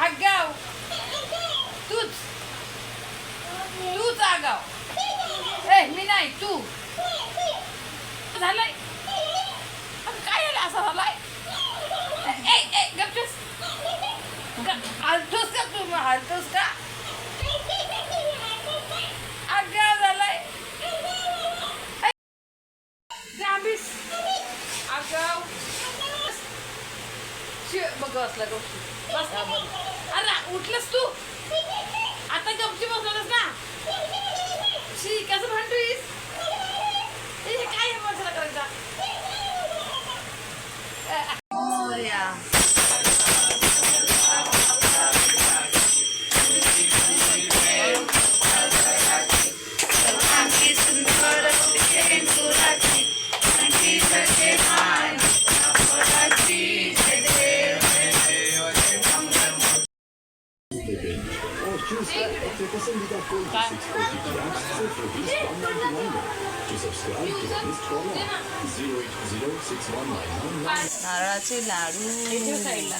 आगाव. तूच. तूच आगाव. ए मी नाही तू. झालंय. काय झालं असं झालाय? गपचूस हलतोस का तू मग? हलतोस का? आगाव झालाय. ऐ, जांभीस. आगाव शी, बघ असला गपची बस. अरे उठलंस तू? आता गपची बसवलंस ना? शी कसं म्हणतोयस ए, हे काय आहे माणसाला करायचा? नारळाचे लाडू. साईडला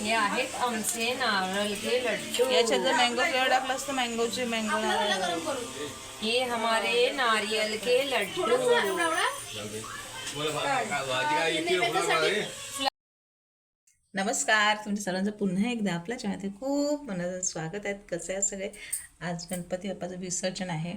हे आहेत आमचे नारळ के लड्डू. याच्यात जर मँगो फ्लेवर टाकला असतं मँगोचे मँगो नारळ. ये हमारे नारियल के लड्डू. नमस्कार तुमच्या सर्वांचं पुन्हा एकदा आपल्या चॅनलमध्ये खूप मनाचं स्वागत आहे. कसे आहेत सगळे? आज गणपती बाप्पाचं विसर्जन आहे.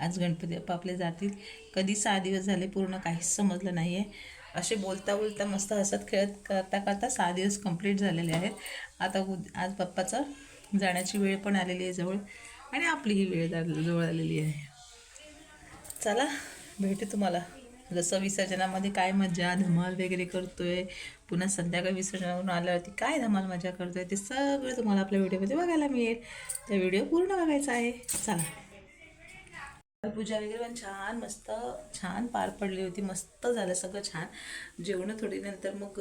आज गणपती बाप्पा आपले जातील. कधी सहा दिवस झाले पूर्ण काहीच समजलं नाही आहे असे बोलता बोलता मस्त हसत खेळत करता करता सहा दिवस कंप्लीट झालेले आहेत. आता उद आज बाप्पाचं जाण्याची वेळ पण आलेली आहे जवळ आणि आपली ही वेळ जवळ आलेली आहे. चला भेटू तुम्हाला. जसं विसर्जनामध्ये काय मजा धमाल वगैरे करतोय. पुन्हा संध्याकाळी विसर्जनावरून आल्यावरती काय धमाल मजा करतोय ते सगळं तुम्हाला आपल्या व्हिडिओमध्ये बघायला मिळेल. त्या व्हिडिओ पूर्ण बघायचा आहे. चला. पूजा वगैरे पण छान मस्त छान पार पडली होती. मस्त झालं सगळं छान. जेवणं थोडी नंतर मग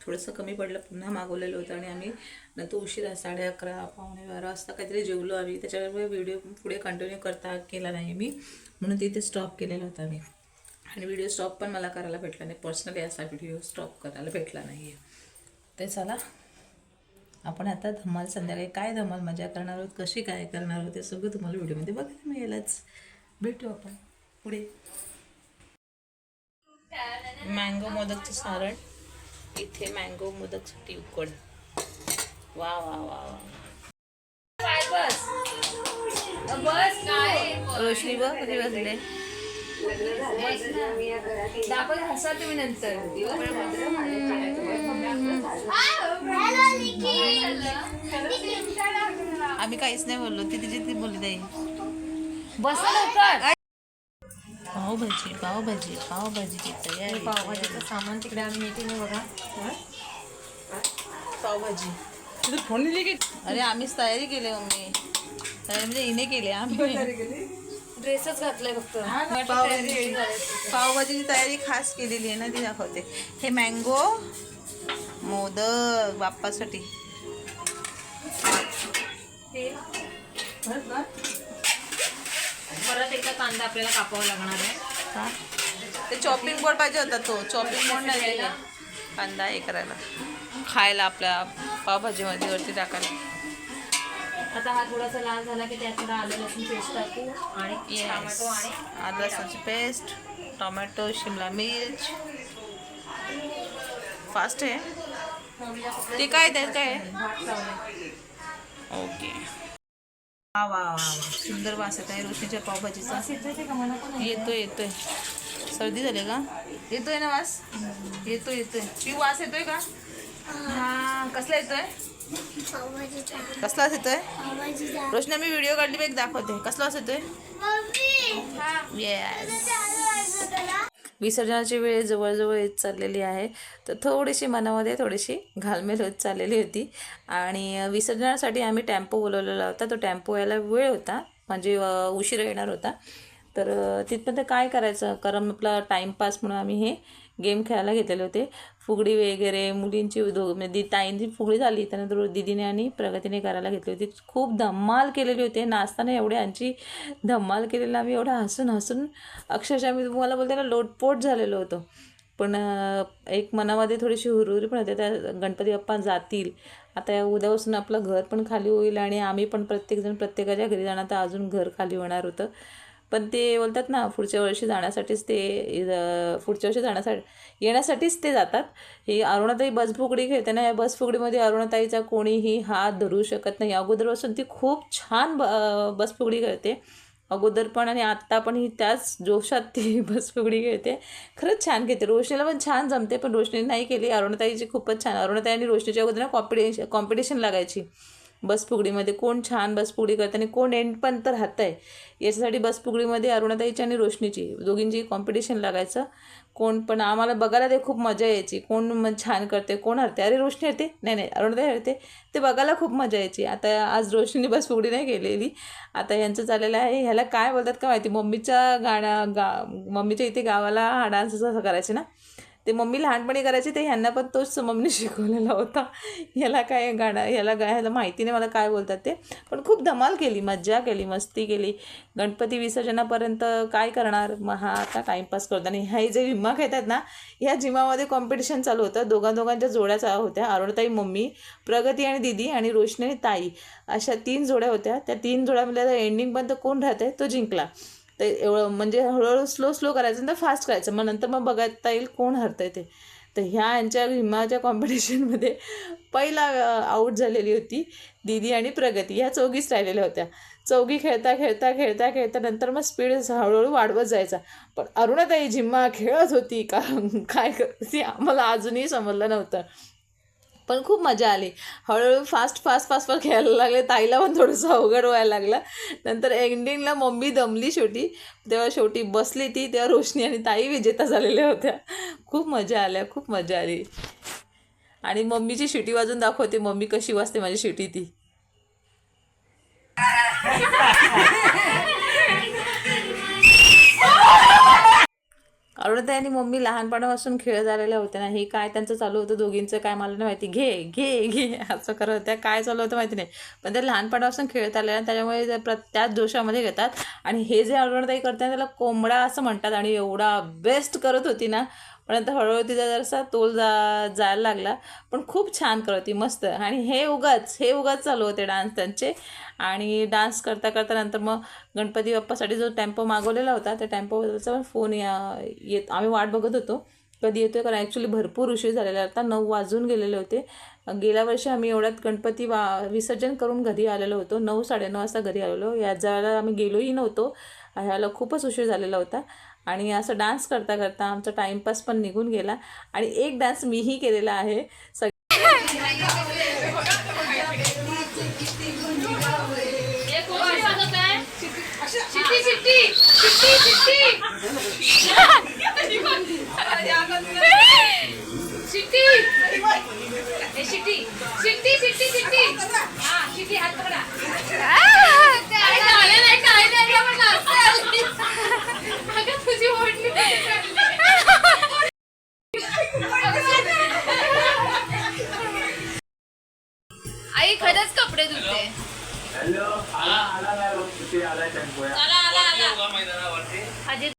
थोडंसं कमी पडलं. पुन्हा मागवलेलं होतं आणि आम्ही नंतर उशिरा साडे अकरा पावणे बारा वाजता काहीतरी जेवलो आम्ही. त्याच्यामुळे व्हिडिओ पुढे कंटिन्यू करता केला नाही मी. म्हणून तिथे स्टॉप केलेला होता मी आणि व्हिडिओ स्टॉप पण मला करायला भेटला नाही. पर्सनली असा व्हिडिओ स्टॉप करायला भेटला नाही आहे ते चला आपण आता धमाल संध्याकाळी काय धमाल मजा करणार आहोत कशी काय करणार आहोत ते सगळं तुम्हाला व्हिडिओमध्ये बघायला मिळेलच. भेटू आपण. पुढे. मँगो मोदकचं सारण. इथे मँगो मोदकसाठी उकड वा वा वा वा. बस बस काय रोशनी बघ कधी बसले दाखवत हसा तुम्ही नंतर. आम्ही काहीच नाही बोललो. ती तिची ती बोलली ताई बस लवकर. पावभाजी पावभाजी पावभाजीची तयारी पावभाजीचं सामान तिकडे आम्ही मीटिंग बघा. पावभाजी. तुझं फोन दिली की? अरे आम्हीच तयारी केली मम्मी. तयारी म्हणजे हिने केली आम्ही ड्रेसच घातलाय फक्त. पावभाजी पावभाजीची तयारी खास केलेली आहे ना ती दाखवते. हे मँगो मोदक बाप्पासाठी. परत एकदा कांदा आपल्याला कापावा लागणार आहे. हा? ते चॉपिंग बोर्ड पाहिजे होता तो. चॉपिंग बोर्ड नाही. कांदा हे करायला. खायला आपल्या पावभाजीमध्ये वरती टाकायला. आता हा थोडासा लाल झाला की त्यात थोडा आलं लसूण पेस्ट टाकू आणि. टोमॅटो आणि आलं लसणाची पेस्ट टोमॅटो शिमला मिर्च. फास्ट आहे. ते काय त्यात काय ओके वा वा वा. सुंदर वास येत आहे रोशनीच्या पावभाजीचा येते येतोय येतोय सर्दी झाली का येतोय ना वास? येतोय येतोय पिऊ वास येतोय का? हा कसला येतोय कसला येतोय रोशनी मी व्हिडिओ काढली बघ दाखवते कसला वास येतोय येस विसर्जनाची वेळ जवळजवळ येत चाललेली आहे. तर थोडीशी मनामध्ये थोडीशी घालमेल होत चाललेली होती. आणि विसर्जनासाठी आम्ही टॅम्पो बोलवलेला होता. तो टॅम्पो यायला वेळ होता. म्हणजे उशीर येणार होता. तर तिथपर्यंत काय करायचं? कारण आपला टाईमपास म्हणून आम्ही हे गेम खेळायला घेतलेले होते. फुगडी वगैरे मुलींची दो म्हणजे दी ताईंची फुगडी झाली त्यानंतर दिदीने आणि प्रगतीने करायला घेतली होती. खूप धम्माल केलेली होती. नाचताना एवढी आमची धम्माल केलेला आम्ही एवढं हसून हसून अक्षरशः मी तुम्हाला बोलते ना लोटपोट झालेलो होतो. पण एक मनामध्ये थोडीशी हुरहुरी पण होते. त्या गणपती बाप्पा जातील. आता उद्यापासून आपलं घर पण खाली होईल आणि आम्ही पण प्रत्येकजण प्रत्येकाच्या घरी जाणार. तर अजून घर खाली होणार होतं. पण ते बोलतात ना पुढच्या वर्षी जाण्यासाठीच ते पुढच्या वर्षी जाण्यासाठी येण्यासाठीच ते जातात. ही अरुणाताई बसफुगडी खेळते ना या बसफुगडीमध्ये अरुणाताईचा कोणीही हात धरू शकत नाही. अगोदरपासून ती खूप छान ब बसफुगडी खेळते. अगोदर पण आणि आत्ता पण ही त्याच जोशात ती बसफुगडी खेळते. खरंच छान खेळते. रोशनीला पण छान जमते पण रोशनी नाही केली. अरुणताईची खूपच छान अरुणताई आणि रोशनीच्या अगोदर ना कॉम्पिटिशन कॉम्पिटिशन लागायची. बसफुगडीमध्ये कोण छान बसफुगडी करतं आणि कोण एंड पण तर हात आहे. याच्यासाठी बसफुगडीमध्ये अरुणाताईची आणि रोशनीची दोघींची कॉम्पिटिशन लागायचं. कोण पण आम्हाला बघायला ते खूप मजा यायची. कोण मग छान करते कोण हरते? अरे रोशनी हरते? नाही नाही अरुणाताई हरते. ते बघायला खूप मजा यायची. आता आज रोशनीने बसफुगडी नाही केलेली आता यांचं चाललेलं आहे. ह्याला काय बोलतात का माहिती? मम्मीच्या गाणं गा मम्मीच्या इथे गावाला हा डान्स असं करायचे ना? ते मम्मी लहानपणी करायची ते ह्यांना पण तोच मम्मीने शिकवलेला होता. याला काय गाणं याला गा ह्याला माहिती नाही मला काय बोलतात ते. पण खूप धमाल केली मज्जा केली मस्ती केली. गणपती विसर्जनापर्यंत काय करणार? मग हा आता टाईमपास करतो आणि ह्या जे जिम्मा खेळतात ना ह्या जिमामध्ये कॉम्पिटिशन चालू होतं. दोघा दोघांच्या जोड्या होत्या. अरुणताई मम्मी प्रगती आणि दिदी आणि रोशनी आणि ताई. अशा तीन जोड्या होत्या. त्या तीन जोड्यामध्ये एंडिंगपर्यंत कोण राहते तो जिंकला. ते एवढं म्हणजे हळूहळू स्लो स्लो करायचं नंतर फास्ट करायचं. मग नंतर मग बघता येईल कोण हरतंय ते. तर ह्या यांच्या हिमाच्या कॉम्पिटिशनमध्ये पहिला आऊट झालेली होती दीदी आणि प्रगती. ह्या चौघीच राहिलेल्या होत्या. चौघी खेळता खेळता खेळता खेळता नंतर मग स्पीड हळूहळू वाढवत जायचा. पण अरुणाताई झिम्मा खेळत होती का काय करती आम्हाला अजूनही समजलं नव्हतं. पण खूप मजा आली. हळूहळू फास्ट फास्ट फास्ट फास्ट खेळायला लागले. ताईला पण थोडंसं अवघड व्हायला लागलं. नंतर एंडिंगला मम्मी दमली शेवटी तेव्हा शेवटी बसली ती तेव्हा रोशनी आणि ताई विजेता झालेल्या होत्या. खूप मजा आल्या खूप मजा आली. आणि मम्मीची शिटी वाजून दाखवते. मम्मी कशी वाजते माझी शिटी ती. अरुणताई आणि मम्मी लहानपणापासून खेळ झालेल्या होत्या ना हे काय त्यांचं चालू होतं दोघींचं काय मला नाही माहिती. घे घे घे. असं करत होत्या. काय चालू होतं माहिती नाही. पण ते लहानपणापासून खेळत आले आणि त्याच्यामुळे प्र त्याच जोशामध्ये घेतात. आणि हे जे अरुणताई करतात त्याला कोंबडा असं म्हणतात आणि एवढा बेस्ट करत होती ना पण आता हळूहळू तिचा जरासा तोल जा जायला लागला. पण खूप छान करत होती मस्त. आणि हे उगाच हे उगाच चालू होते डान्स त्यांचे. आणि डान्स करता करता नंतर मग गणपती बाप्पासाठी जो टेम्पो मागवलेला होता त्या टेम्पोचा पण फोन या येत आम्ही वाट बघत होतो. कधी येतो कारण ॲक्च्युली भरपूर उशीर झालेला होता नऊ वाजून गेलेले होते. गेल्या वर्षी आम्ही एवढ्यात गणपती वा विसर्जन करून घरी आलेलो होतो. नऊ साडेनऊ वाजता घरी आलेलो. या वेळेला आम्ही गेलोही नव्हतो. ह्याला खूपच उशीर झालेला होता. आणि असं डान्स करता करता आमचा टाईमपास पण निघून गेला. आणि एक डान्स मीही केलेला आहे. सग आला आला. आला अजित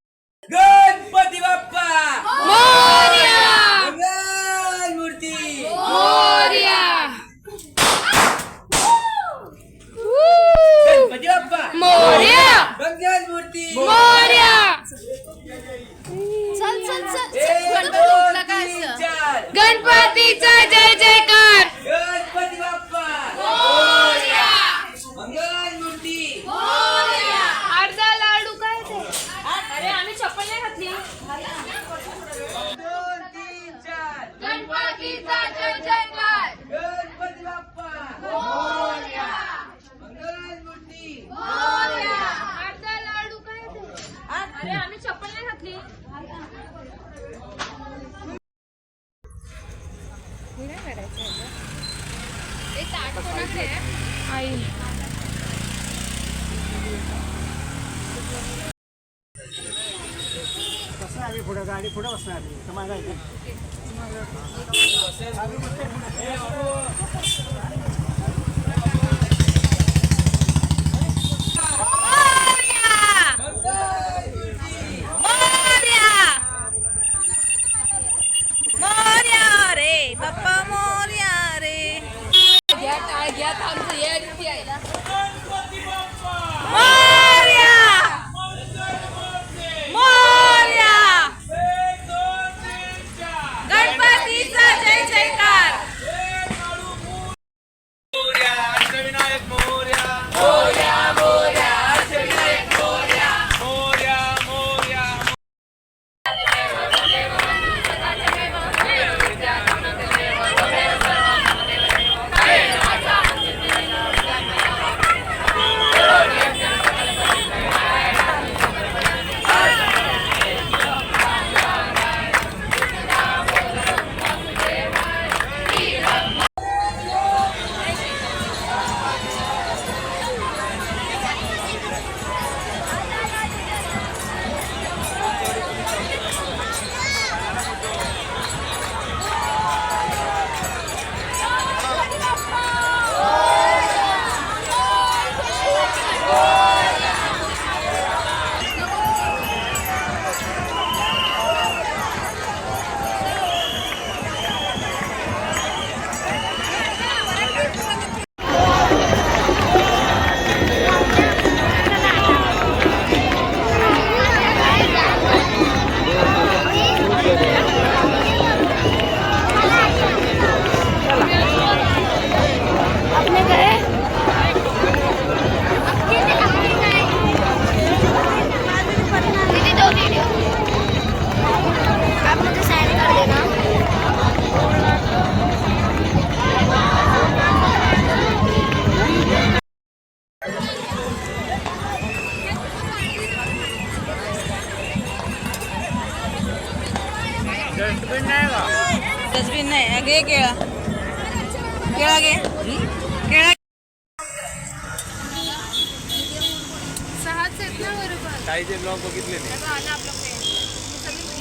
काढायचं आई पुढे गाडी पुढे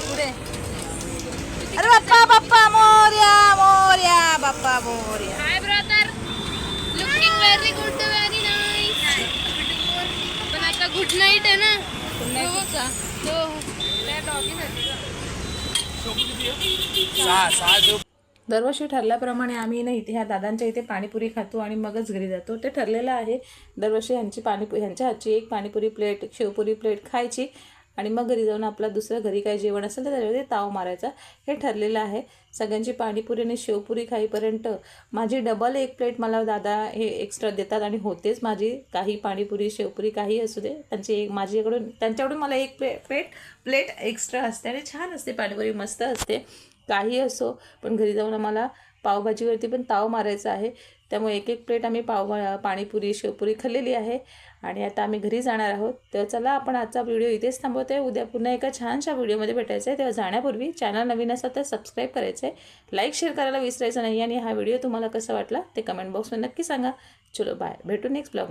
पुढे अरे Bappa Bappa Morya Morya Bappa Morya. Hi brother looking very good very nice पण आता गुड नाईट आहे ना? हो। हो त्या डॉगीसाठी दरवर्षी ठरल्याप्रमाणे आम्ही ना इथे ह्या दादांच्या इथे पाणीपुरी खातो आणि मगच घरी जातो. ते ठरलेलं आहे. दरवर्षी ह्यांची पाणीपुरी ह्यांच्या हातची एक पाणीपुरी प्लेट शेवपुरी प्लेट खायची आणि मग घरी जाऊन आपलं दुसरं घरी काय जेवण असेल तर त्याच्यामध्ये ताव मारायचा. हे ठरलेलं आहे. सगळ्यांची पाणीपुरी आणि शेवपुरी खाईपर्यंत माझी डबल एक प्लेट मला दादा हे एक्स्ट्रा देतात आणि होतेच माझी. काही पाणीपुरी शेवपुरी काही असू दे. त्यांची एक माझ्याकडून त्यांच्याकडून मला एक प्ले प्लेट प्लेट एक्स्ट्रा असते आणि छान असते पाणीपुरी. मस्त असते. काही असो पण घरी जाऊन आम्हाला पावभाजीवरती पण ताव मारायचा आहे. त्यामुळे एक एक प्लेट आम्ही पाव पाणीपुरी शेवपुरी खाल्लेली आहे आणि आता आम्ही घरी जाणार आहोत. तर चला आपण आजचा व्हिडिओ इथेच थांबवतो आहे उद्या पुन्हा एका छानशा व्हिडिओमध्ये भेटायचं आहे. तेव्हा जाण्यापूर्वी चॅनल नवीन असा तर सबस्क्राईब करायचं आहे लाईक शेअर करायला विसरायचं नाही आणि हा व्हिडिओ तुम्हाला कसा वाटला ते कमेंट बॉक्समध्ये नक्की सांगा. चलो बाय भेटू नेक्स्ट ब्लॉग